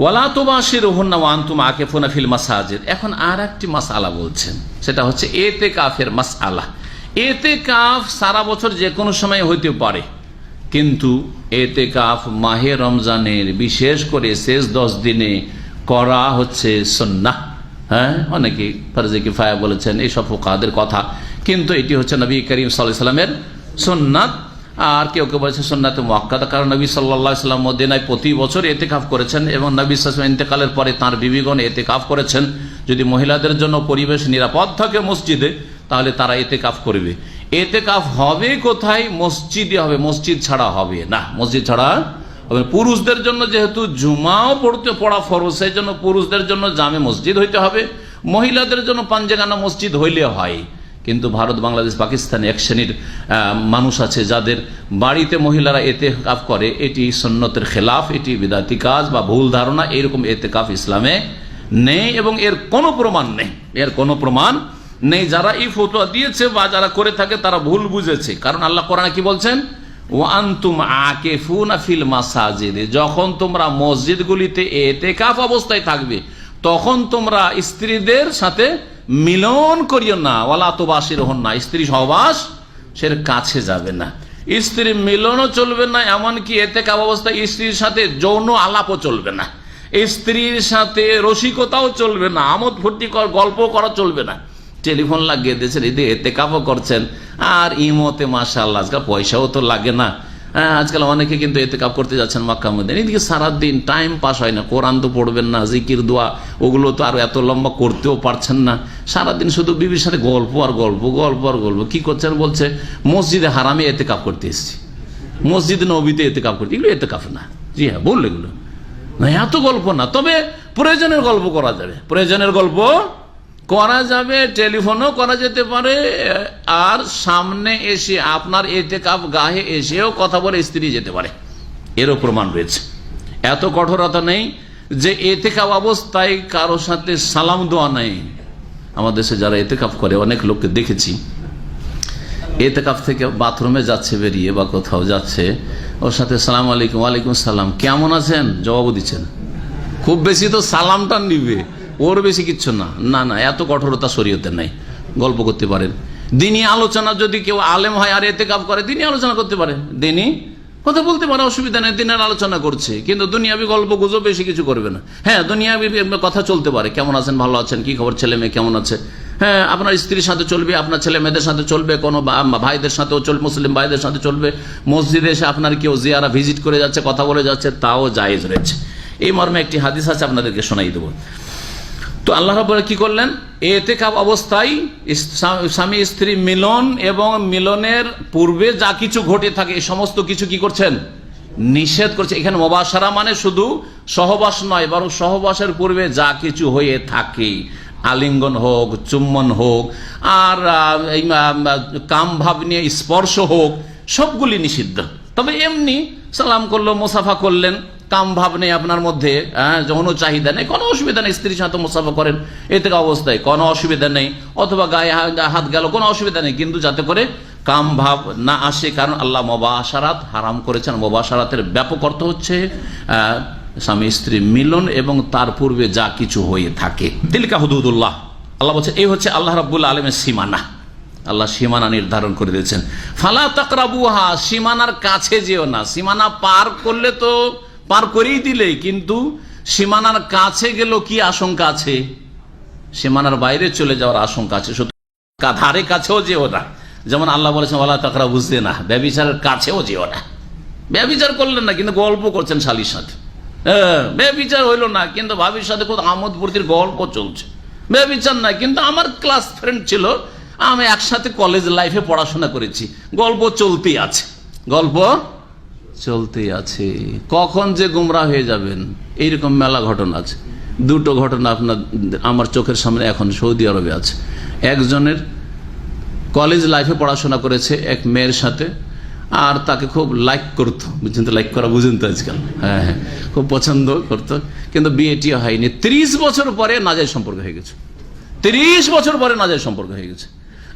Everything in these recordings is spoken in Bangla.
ওয়ালা তোবাসির ওহন্না ওয়ান্তুম আকে ফোনাফিল মাসাজের এখন আর একটি মাসালা বলছেন। সেটা হচ্ছে এতে কাফের মাসালা এতে কাফ সারা বছর যে কোনো সময় হইতে পারে। কিন্তু এতে কাফ মাহে রমজানের বিশেষ করে শেষ দশ দিনে করা হচ্ছে সন্না হ্যাঁ? অনেকে ফারজে কিফায়া বলেছেন এইসব ফোকাদের কথা। কিন্তু এটি হচ্ছে নবী করিম সাল্লাহ সাল্লামের সন্ন্যাত আর কেউ কেউ বলেছে সন্ন্যাতে মক্কাদা কারণ নবী সাল্লাহ সাল্লাম মদিনায় প্রতি বছর এতে কাফ করেছেন এবং নবী সাল্লাম ইন্তেকালের পরে তাঁর বিবিগণ এতে কাফ করেছেন। যদি মহিলাদের জন্য পরিবেশ নিরাপদ থাকে মসজিদে, তাহলে তারা এতে কাফ করবে। এতে কাফ হবে কোথায়? মসজিদে হবে। মসজিদ ছাড়া হবে না। মসজিদ ছাড়া হবে পুরুষদের জন্য যেহেতু জুমাও পড়তে, পড়া ফরজ, সেই জন্য পুরুষদের জন্য জামে মসজিদ হইতে হবে। মহিলাদের জন্য পাঞ্জেগানা মসজিদ হইলে হয়। কিন্তু ভারত, বাংলাদেশ, পাকিস্তানে এক শ্রেণির মানুষ আছে যাদের বাড়িতে মহিলারা এতে কাফ করে। এটি সন্ন্যতের খেলাফ, এটি বিদাতি কাজ বা ভুল ধারণা, এরকম এতে কাফ ইসলামে নেই এবং এর কোনো প্রমাণ নেই। এর কোনো প্রমাণ নেই। যারা এই ফতোয়া দিয়েছে বা যারা করে থাকে, তারা ভুল বুঝেছে। কারণ আল্লাহ কোরআনে কি বলছেন? ওয়ান্তুম আকেফুনা ফিল মাসাজিদে। যখন তোমরা মসজিদগুলিতে এতেকাফ অবস্থায় থাকবে, তখন তোমরা স্ত্রীদের সাথে মিলন করিও না ওলা তো বাসির হন না। স্ত্রী সহবাস, সের কাছে যাবে না। স্ত্রী মিলনও চলবে না, এমনকি এতেকাফ অবস্থায় স্ত্রীর সাথে যৌন আলাপও চলবে না। স্ত্রীর সাথে রসিকতাও চলবে না, আমোদ ফুর্তি কর, গল্প করা চলবে না। টেলিফোন লাগিয়ে দিয়েছেন এতে এতে কাপও করছেন। আর ইমতে মাশাল্লাহ আজকাল পয়সাও তো লাগে না। আজকাল অনেকে কিন্তু এতে কাপ করতে যাচ্ছেন মাক্কা মধ্যে। এদিকে সারাদিন টাইম পাস হয় না, কোরআন তো পড়বেন না, জিকির, দোয়া, ওগুলো তো আর এত লম্বা করতেও পারছেন না। সারাদিন শুধু বিবির সাথে গল্প আর গল্প গল্প আর গল্প। কি করছেন বলছে, মসজিদে হারামে এতে কাপ করতে এসেছি। মসজিদ নবীতে এতে কাপ করতে এগুলো এতে কাপ না। জি হ্যাঁ বলল এগুলো। না, এত গল্প না, তবে প্রয়োজনের গল্প করা যাবে। প্রয়োজনের গল্প করা যাবে, টেলিফোনও করা যেতে পারে, আর সামনে এসে আপনার এতে কাপ গায়ে এসেও কথা বলে স্ত্রী যেতে পারে। এরও প্রমাণ রয়েছে। এত কঠোরতা নেই যে এতে কাপ অবস্থায় কারও সাথে সালাম দেওয়া নেই। আমাদের দেশে যারা এতে কাপ করে, অনেক লোককে দেখেছি। এতেকাফ থেকে বাথরুমে যাচ্ছে, বেরিয়ে বা কোথাও যাচ্ছে, ওর সাথে সালাম আলাইকুম, ওয়ালাইকুম সালাম, কেমন আছেন? জবাবও দিচ্ছেন। খুব বেশি তো সালামটা নিবে। ওর বেশি কিচ্ছু না। না না, এত কঠোরতা শরীয়তে নাই। গল্প করতে পারেন। দিনই আলোচনা যদি কেউ আলেম হয় আর এতে কাপ করে দিনই আলোচনা করতে পারে। দিনই কথা বলতে পারে, অসুবিধা নেই, দিনের আলোচনা করছে। কিন্তু দুনিয়াবি গল্প গুজব বেশি কিছু করবে না। হ্যাঁ দুনিয়াবি কথা চলতে পারে। কেমন আছেন, ভালো আছেন, কি খবর, ছেলে মেয়ে কেমন আছে? হ্যাঁ আপনার স্ত্রীর সাথে চলবে, আপনার ছেলে মেয়েদের সাথে চলবে, কোনো ভাইদের সাথেও চলবে মুসলিম ভাইদের সাথে চলবে। মসজিদে এসে আপনার কেউ জিয়ারা ভিজিট করে যাচ্ছে, কথা বলে যাচ্ছে, তাও জায়েজ রয়েছে। এই মর্মে একটি হাদিস আছে, আপনাদেরকে শোনাই দেবো। তো আল্লাহ রাবুল কি করলেন? এতে কাপ অবস্থায় স্বামী স্ত্রী মিলন এবং মিলনের পূর্বে যা কিছু ঘটে থাকে এই সমস্ত কিছু কি করছেন? নিষেধ করছে। এখানে মোবাসারা মানে শুধু সহবাস নয় বরং সহবাসের পূর্বে যা কিছু হয়ে থাকে। আলিঙ্গন হোক চুম্বন হোক আর আহ, এই আহ, কাম ভাব নিয়ে স্পর্শ হোক সবগুলি নিষিদ্ধ। তবে এমনি সালাম করল মোসাফা করলেন। কাম ভাব নেই আপনার মধ্যে হ্যাঁ, যৌন চাহিদা নেই কোনো অসুবিধা নেই স্ত্রীর সাথে মুসাফা করেন এ থেকে অবস্থায় কোনো অসুবিধা নেই অথবা গায়ে হাত গেল কোনো অসুবিধা নেই কিন্তু যাতে করে কাম ভাব না আসে কারণ আল্লাহ মোবাসারাত হারাম করেছেন মোবাসারাতের ব্যাপক অর্থ হচ্ছে স্বামী স্ত্রী মিলন এবং তার পূর্বে যা কিছু হয়ে থাকে। তিলকা হুদুদুল্লাহ আল্লাহ বলছে এই হচ্ছে আল্লাহ রাবুল্লাহ আলমের সীমানা। আল্লাহ সীমানা নির্ধারণ করে দিয়েছেন। ফালা তাকরাবুহা সীমানার কাছে যেও না সীমানা পার করলে তো পার করেই দিলে, কিন্তু সীমানার কাছে গেল কি আশঙ্কা আছে? সীমানার বাইরে চলে যাওয়ার আশঙ্কা আছে। ধারে কাছেও যেও না। যেমন আল্লাহ বলেছেন আল্লাহ তাকরা বুঝতে না ব্যবিচারের কাছেও যেও না। ব্যবিচার করলেন না, কিন্তু গল্প করছেন শালির সাথে। হ্যাঁ ব্যবিচার হইল না, কিন্তু ভাবির সাথে খুব আমোদ ফুর্তির গল্প চলছে। ব্যবিচার না কিন্তু আমার ক্লাস ফ্রেন্ড ছিল, আমি একসাথে কলেজ লাইফে পড়াশোনা করেছি। গল্প চলতেই আছে। গল্প চলতেই আছে। কখন যে গুমরা হয়ে যাবেন, এইরকম মেলা ঘটনা আছে। দুটো ঘটনা আপনার, আমার চোখের সামনে এখন সৌদি আরবে আছে। একজনের কলেজ লাইফে পড়াশোনা করেছে এক মেয়ের সাথে, আর তাকে খুব লাইক করতো। বুঝছেন তো লাইক করা বুঝেন তো আজকাল। হ্যাঁ হ্যাঁ খুব পছন্দ করতো। কিন্তু বিয়েটি হয়নি। ত্রিশ বছর পরে নাজাই সম্পর্ক হয়ে গেছে। ত্রিশ বছর পরে নাজাই সম্পর্ক হয়ে গেছে।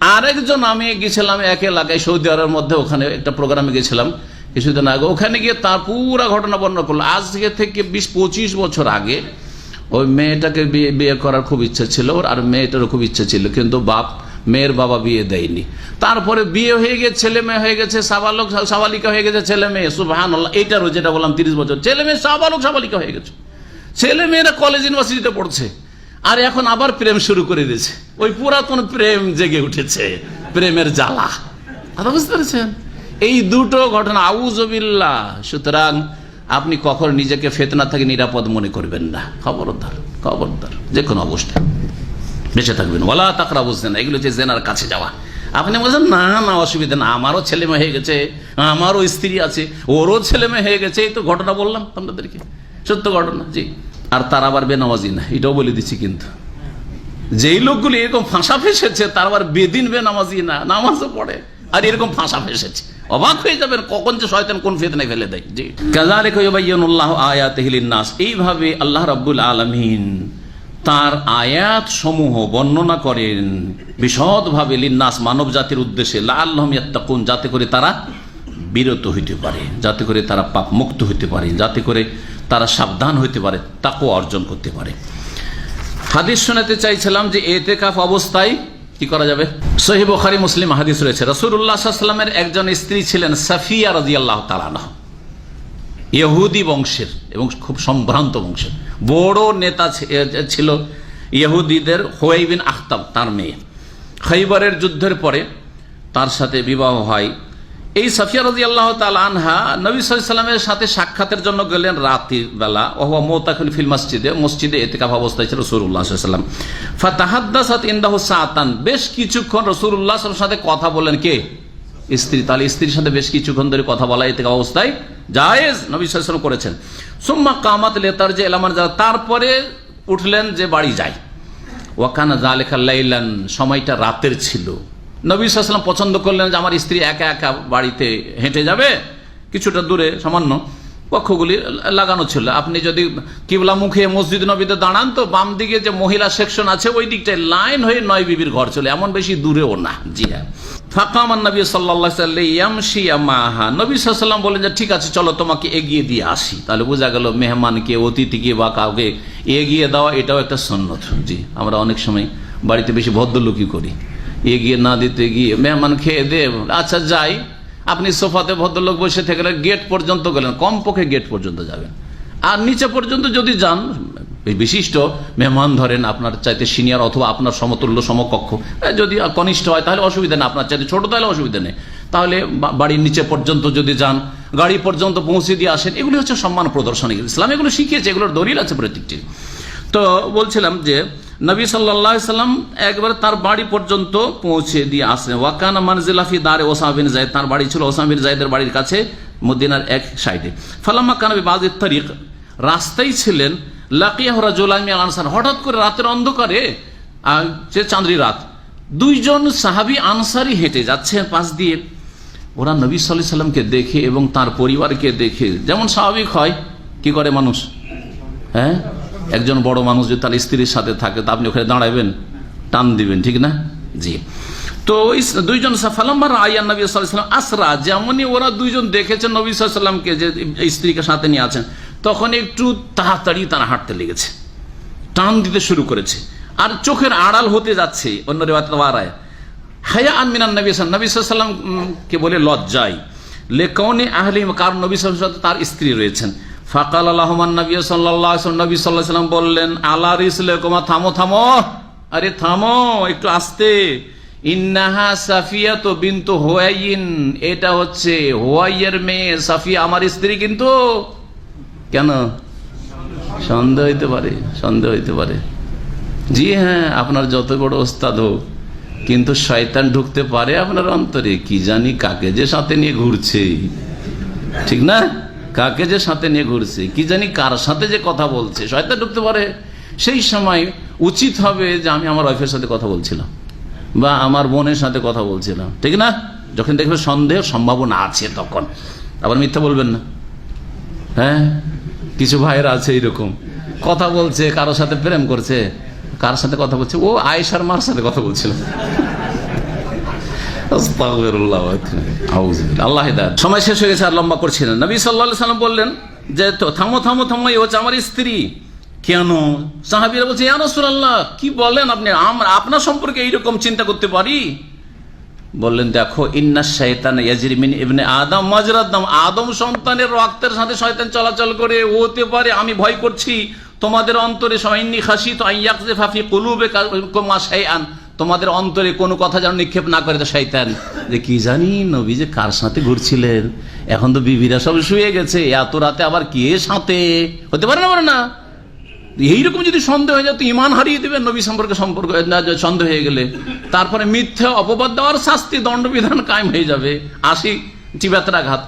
আরেকজন আমি গেছিলাম এক এলাকায়, সৌদি আরবের মধ্যে ওখানে একটা প্রোগ্রামে গেছিলাম। কিছুদিন আগে। ওখানে গিয়ে তার পুরা ঘটনা বর্ণনা করল। আজ থেকে থেকে বিশ পঁচিশ বছর আগে ওই মেয়েটাকে বিয়ে বিয়ে করার খুব ইচ্ছা ছিল ওর, আর মেয়েটারও খুব ইচ্ছা ছিল, কিন্তু বাপ, মেয়ের বাবা বিয়ে দেয়নি। তারপরে বিয়ে হয়ে গেছে ছেলে মেয়ে হয়ে গেছে, সাবালক সাবালিকা হয়ে গেছে, ছেলে মেয়ে। সুবাহান এইটারও যেটা বললাম, তিরিশ বছর। ছেলে মেয়ে, সাবালক, সাবালিকা হয়ে গেছে। ছেলে মেয়েরা কলেজ ইউনিভার্সিটিতে পড়ছে, আর এখন আবার প্রেম শুরু করে দিয়েছে। ওই পুরাতন প্রেম জেগে উঠেছে, প্রেমের জ্বালা। বুঝতে পেরেছেন? এই দুটো ঘটনা আউজবিল্লা সুতরাং আপনি কখন নিজেকে ফেতনা থেকে নিরাপদ মনে করবেন না। খবরদার খবরদার যে কোনো অবস্থায়। বেঁচে থাকবেন। ওলা তাকরা বুঝতেন এগুলো হচ্ছে জেনার কাছে যাওয়া। আপনি বলছেন, না না, অসুবিধা না, আমারও ছেলে মেয়ে হয়ে গেছে, আমারও স্ত্রী আছে, ওরও ছেলে মেয়ে হয়ে গেছে। এই তো ঘটনা বললাম আপনাদেরকে। সত্য ঘটনা, জি। আর তার আবার বেনামাজি না, এটাও বলে দিচ্ছি কিন্তু। যেই লোকগুলি এরকম ফাঁসা ফেসেছে, তার আবার বেদিন বেনামাজি না, নামাজও পড়ে। আর এরকম ফাঁসা ফেসেছে। অবাক হয়ে যাবেন কখন যে শয়তান কোন ফেতনায় ফেলে দেয়। জি। ইউবাইয়িনুল্লাহ আয়াতিহি নাস এইভাবে আল্লাহ রাব্বুল আলামিন তার আয়াত সমূহ বর্ণনা করেন বিশদভাবে লিন্নাস মানব জাতির উদ্দেশ্যে। লাল্লাহম ইয়াত্তাকুন, যাতে করে তারা বিরত হইতে পারে, যাতে করে তারা পাপ মুক্ত হইতে পারে, যাতে করে তারা সাবধান হইতে পারে তাকেও অর্জন করতে পারে। হাদিস শোনাতে চাইছিলাম যে এতেকাফ অবস্থায় কি করা যাবে? সহিব মুসলিম হাদিস রয়েছে। রসুল্লাহামের একজন স্ত্রী ছিলেন সাফিয়া রাজি আল্লাহ ইহুদি বংশের এবং খুব সম্ভ্রান্ত বংশের। বড় নেতা ছিল ইহুদিদের হোয়াইবিন আখতাব, তার মেয়ে। খৈবরের যুদ্ধের পরে তার সাথে বিবাহ হয় এই সাফিয়া রাজি আল্লাহ আনহা নবী সাল্লামের সাথে সাক্ষাতের জন্য গেলেন রাতের বেলা ওহা মোতাকুল ফিল মসজিদে মসজিদে এতেকাফ অবস্থায় ছিল রসুল্লাহ সাল্লাম ফাতাহাদ্দাসাত ইন্দাহ সাতান বেশ কিছুক্ষণ রসুল্লাহ সাথে কথা বলেন কে? স্ত্রী। তাহলে স্ত্রীর সাথে বেশ কিছুক্ষণ ধরে কথা বলা এতে অবস্থায় জায়েজ, নবী সাল্লাম করেছেন। সুম্মা কামাত লেতার যে এলামান যা তারপরে উঠলেন যে বাড়ি যায়। ওয়াকানা জালেখা লাইলান, সময়টা রাতের ছিল। নবী সাল্লাম পছন্দ করলেন যে আমার স্ত্রী একা একা বাড়িতে হেঁটে যাবে, কিছুটা দূরে, সামান্য পক্ষগুলি লাগানো ছিল। আপনি যদি কিবলা মুখে মসজিদ নবীতে দাঁড়ান তো বাম দিকে যে মহিলা সেকশন আছে, ওই দিকটায় লাইন হয়ে নয় বিবির ঘর চলে। এমন বেশি দূরেও না। জি হ্যাঁ। ফাঁকামান নবী সাল্লাহ নবী সাল্লাম বলেন যে, ঠিক আছে, চলো, তোমাকে এগিয়ে দিয়ে আসি। তাহলে বোঝা গেল মেহমানকে, অতিথিকে বা কাউকে এগিয়ে দেওয়া এটাও একটা সন্ন্যত জি, আমরা অনেক সময় বাড়িতে বেশি ভদ্রলোকই করি। এগিয়ে না দিতে গিয়ে মেহমান খেয়ে দে। আচ্ছা যাই। আপনি সোফাতে ভদ্রলোক বসে থেকে গেট পর্যন্ত গেলেন, কমপক্ষে গেট পর্যন্ত যাবেন। আর নিচে পর্যন্ত যদি যান বিশিষ্ট মেহমান ধরেন আপনার চাইতে সিনিয়র অথবা আপনার সমতুল্য সমকক্ষ। যদি কনিষ্ঠ হয়, তাহলে অসুবিধা নেই। আপনার চাইতে ছোট, তাহলে অসুবিধা নেই। তাহলে বাড়ির নিচে পর্যন্ত যদি যান, গাড়ি পর্যন্ত পৌঁছে দিয়ে আসেন, এগুলি হচ্ছে সম্মান প্রদর্শনী। ইসলাম এগুলো শিখিয়েছে, এগুলোর দলিল আছে প্রত্যেকটি তো বলছিলাম যে নবী সাল্লাহ সাল্লাম একবার তার বাড়ি পর্যন্ত পৌঁছে দিয়ে আসলেন। ওয়াকানা মানজিলাফি দারে ওসামিন জায়দ তার বাড়ি ছিল ওসামির জায়দের বাড়ির কাছে, মদিনার এক সাইডে। ফালাম্মা কানবি বাজির তারিখ রাস্তায় ছিলেন লাকিয়া রাজুলামি আনসার। হঠাৎ করে রাতের অন্ধকারে সে চাঁদরি রাত, দুইজন সাহাবি আনসারি হেঁটে যাচ্ছেন পাশ দিয়ে। ওরা নবী সাল্লাহ সাল্লামকে দেখে এবং তার পরিবারকে দেখে, যেমন স্বাভাবিক হয়, কি করে মানুষ? হ্যাঁ? একজন বড় মানুষ যদি তার স্ত্রীর সাথে থাকে, তা আপনি ওখানে দাঁড়াবেন টান দিবেন, ঠিক না? জি। তো দুইজন সাফালাম্বার আয়ান নবী সাল্লাম আসরা, যেমনই ওরা দুইজন দেখেছেন নবী সাল্লামকে যে স্ত্রীকে সাথে নিয়ে আছেন, তখন একটু তাড়াতাড়ি তারা হাঁটতে লেগেছে, টান দিতে শুরু করেছে, আর চোখের আড়াল হতে যাচ্ছে, অন্য রেওয়ায় হায়া আনমিনান নবী সাল নবী সাল্লাম কে বলে লজ্জাই লেকৌনে আহলিম কার নবী সাল্লাম তার স্ত্রী রয়েছেন। ফাকাল আল্লাহমান নবী সাল্লাহ নবী সাল্লাহ সাল্লাম বললেন আল্লাহ রিসলে কোমা, থামো থামো, আরে থামো, একটু আসতে। ইন্নাহা সাফিয়া তো বিন্তু হোয়াইন এটা হচ্ছে হোয়াইয়ের মেয়ে সাফিয়া, আমার স্ত্রী কিন্তু কেন? সন্দেহ হইতে পারে, সন্দেহ হইতে পারে। জি হ্যাঁ আপনার যত বড় ওস্তাদ হোক, কিন্তু শয়তান ঢুকতে পারে আপনার অন্তরে, কি জানি কাকে যে সাথে নিয়ে ঘুরছে। ঠিক না? কাকে যে সাথে নিয়ে ঘুরছে, কি জানি কার সাথে যে কথা বলছে, শয়তান ঢুকতে পারে। সেই সময় উচিত হবে যে আমি আমার ওয়াইফের সাথে কথা বলছিলাম বা আমার বোনের সাথে কথা বলছিলাম, ঠিক না? যখন দেখবে সন্দেহ সম্ভাবনা আছে তখন। আবার মিথ্যা বলবেন না। হ্যাঁ? কিছু ভাইয়েরা আছে এইরকম কথা বলছে, কারোর সাথে প্রেম করছে, কার সাথে কথা বলছে? ও আয়েশার মার সাথে কথা বলছিল। আল্লাহ সময় শেষ হয়ে গেছে, আর লম্বা করছি না। নবী সাল্লাহ সাল্লাম বললেন যে থামো থামো থামো হচ্ছে আমার স্ত্রী। কেন? সাহাবিরা বলছে, ইয়া রাসূলুল্লাহ, কি বলেন আপনি? আমরা আপনার সম্পর্কে এইরকম চিন্তা করতে পারি? বললেন, দেখো, ইন্না আদম আদম সন্তানের রক্তের সাথে শয়তান চলাচল করে হতে পারে, আমি ভয় করছি। তোমাদের অন্তরে সৈন্নি খাসি তো আইয়াকজে কুলুবে মা শাইআন। তোমাদের অন্তরে কোনো কথা যেন নিক্ষেপ না করে তো শয়তান। যে কি জানি নবী যে কার সাথে ঘুরছিলেন? এখন তো বিবিরা সব শুয়ে গেছে। এত রাতে আবার কে সাথে হতে পারে না না? এইরকম যদি সন্দেহ হয়ে যায়, তো ইমান হারিয়ে দেবেন নবী সম্পর্কে সম্পর্ক সন্দেহ হয়ে গেলে। তারপরে মিথ্যা অপবাদ দেওয়ার শাস্তি দণ্ডবিধান কায়েম হয়ে যাবে। আশি চিবাত্রাঘাত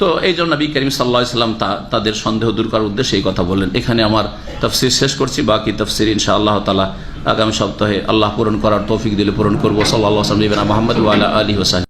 তো এই জন্য নবী করিম সাল্লা সাল্লাম তাদের সন্দেহ দূর করার উদ্দেশ্যে এই কথা বললেন। এখানে আমার তফসির শেষ করছি, বাকি তফসির ইনশা আল্লাহ তালা আগামী সপ্তাহে আল্লাহ পূরণ করার তৌফিক দিলে পূরণ করব। সাল্লাহ সাল্লাম মোহাম্মদ আলী হোসাইন